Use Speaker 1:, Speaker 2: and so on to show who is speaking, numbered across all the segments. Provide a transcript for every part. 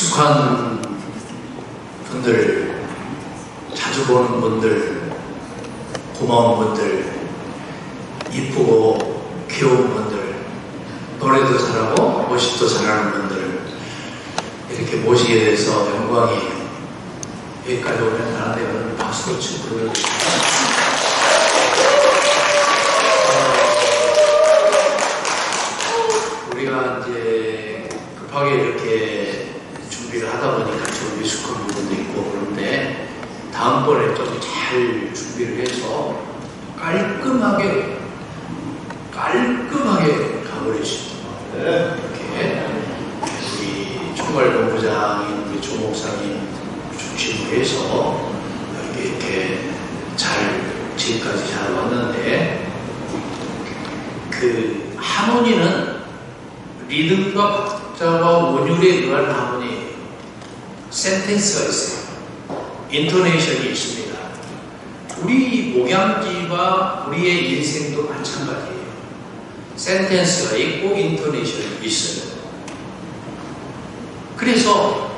Speaker 1: 익숙한 분들, 자주 보는 분들, 고마운 분들, 이쁘고 귀여운 분들, 노래도 잘하고 멋있도 잘하는 분들 이렇게 모시게 돼서 영광이에요. 여기까지 오면 나한테 여러분 박수로 치고 그러면 우리가 이제 급하게 이렇게 준비를 하다 보니까 좀 미숙한 부분도 있고 그런데 다음번에 좀 잘 준비를 해서 깔끔하게 깔끔하게 가버리시죠. 이렇게 우리 총괄 본부장인 우리 조 목사님 중심으로 해서 이렇게, 잘 지금까지 잘 왔는데 그 하모니는 리듬과 박자와 원율에 의한 하모니예요. 센텐스가 있어요. 인토네이션이 있습니다. 우리 목양지와 우리의 인생도 마찬가지예요. 센텐스가 있고 인토네이션이 있어요. 그래서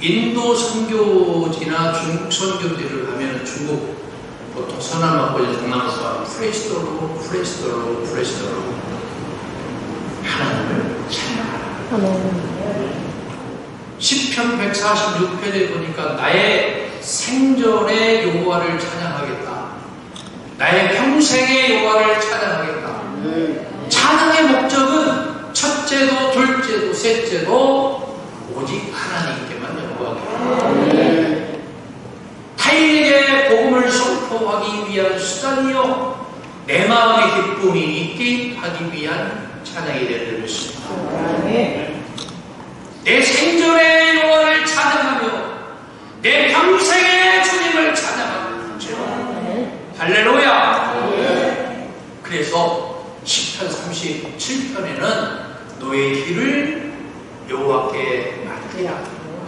Speaker 1: 인도 선교지나 중국 선교지를 가면 중국 보통 선남학교에 장남학과 프레스토로 프레스토로 프레스토로 하나님을 찬양하라. 10편 146편에 보니까 나의 생전의 여호와를 찬양하겠다. 나의 평생의 여호와를 찬양하겠다. 찬양의 목적은 첫째도 둘째도 셋째도 오직 하나님께만 영광이다. 타인에게 복음을 선포하기 위한 수단이요 내 마음의 기쁨이 있게 하기 위한 찬양이 되는 것입니다. 내 생전의 여호와를 찬양하며 내 평생의 주님을 찬양하는 거죠. 할렐루야. 그래서 10편 37편에는 너의 길을 여호와께 맡기라.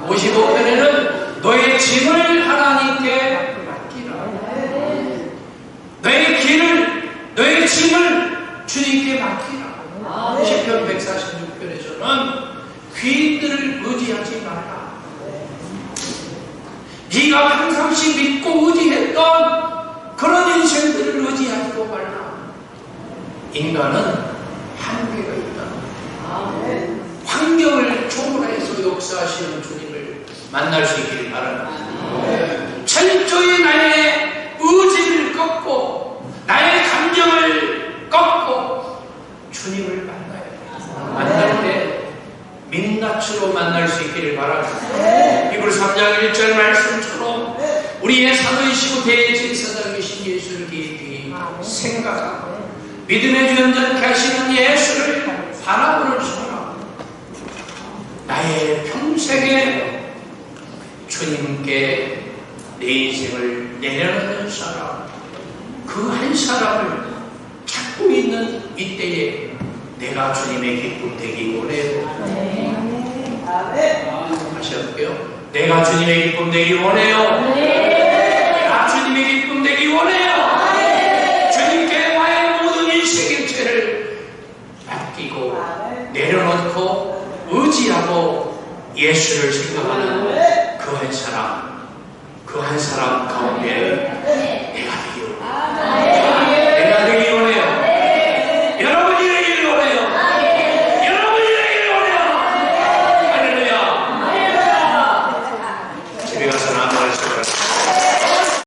Speaker 1: 55편에는 너의 짐을 하나님께 맡기라. 너의 길을 너의 짐을 주님께 맡기라. 10편 146편에서는 귀인들을 의지하지 말라. 네가 항상시 믿고 의지했던 그런 인생들을 의지하지도 말라. 인간은 한계가 있다. 환경을 초월해서 역사하시는 주님을 만날 수 있기를 바랍니다. 철저히 나의 의지를 꺾고 나의 감정을 꺾고 주님을 만나야 돼. 만날 때 민낯으로 만날 수 있기를 바랍니다. 이불 3장 1절 말씀처럼 우리의 사도이시고 대제사장 이신 예수를 깊이 생각하고 믿음의 주연자께 하시는 예수를 바라보는 사람. 나의 평생에 주님께 내 인생을 내려놓는 사람. 그 한 사람을 찾고 있는 이때에 내가 주님의 기쁨 되기 원해요. 다시 할게요. 내가 주님의 기쁨 되기 원해요. 내가 주님의 기쁨 되기 원해요. 주님께 나의 모든 인생의 죄를 맡기고 내려놓고 의지하고 예수를 생각하는 그 한 사람, 그 한 사람 가운데